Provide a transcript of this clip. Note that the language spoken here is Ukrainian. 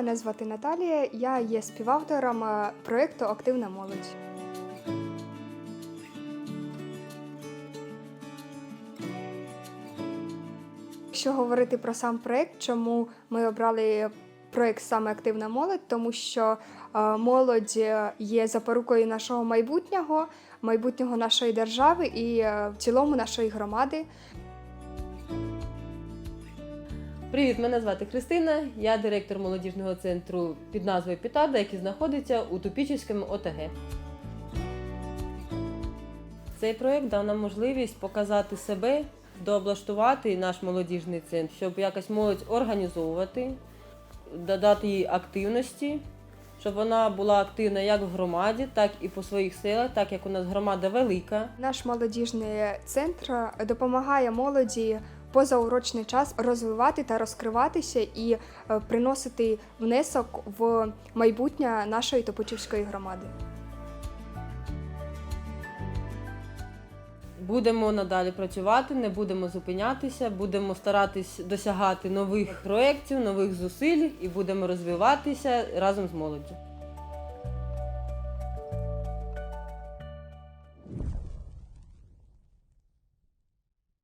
мене звати Наталія. Я є співавтором е, проєкту Активна молодь. Якщо говорити про сам проєкт, чому ми обрали проєкт саме Активна молодь, тому що е, молодь е, є запорукою нашого майбутнього, майбутнього нашої держави і в цілому нашої громади. Привіт, мене звати Христина. Я директор молодіжного центру під назвою Пітарда, який знаходиться у Тупічівському ОТГ. Цей проєкт дав нам можливість показати себе, дооблаштувати наш молодіжний центр, щоб якось молодь організовувати, додати їй активності, щоб вона була активна як в громаді, так і по своїх селах, так як у нас громада велика. Наш молодіжний центр допомагає молоді позаурочний час розвивати та розкриватися і е, приносити внесок в майбутнє нашої Топочівської громади. Будемо надалі працювати, не будемо зупинятися, будемо старатись досягати нових проєктів, нових зусиль і будемо розвиватися разом з молоддю.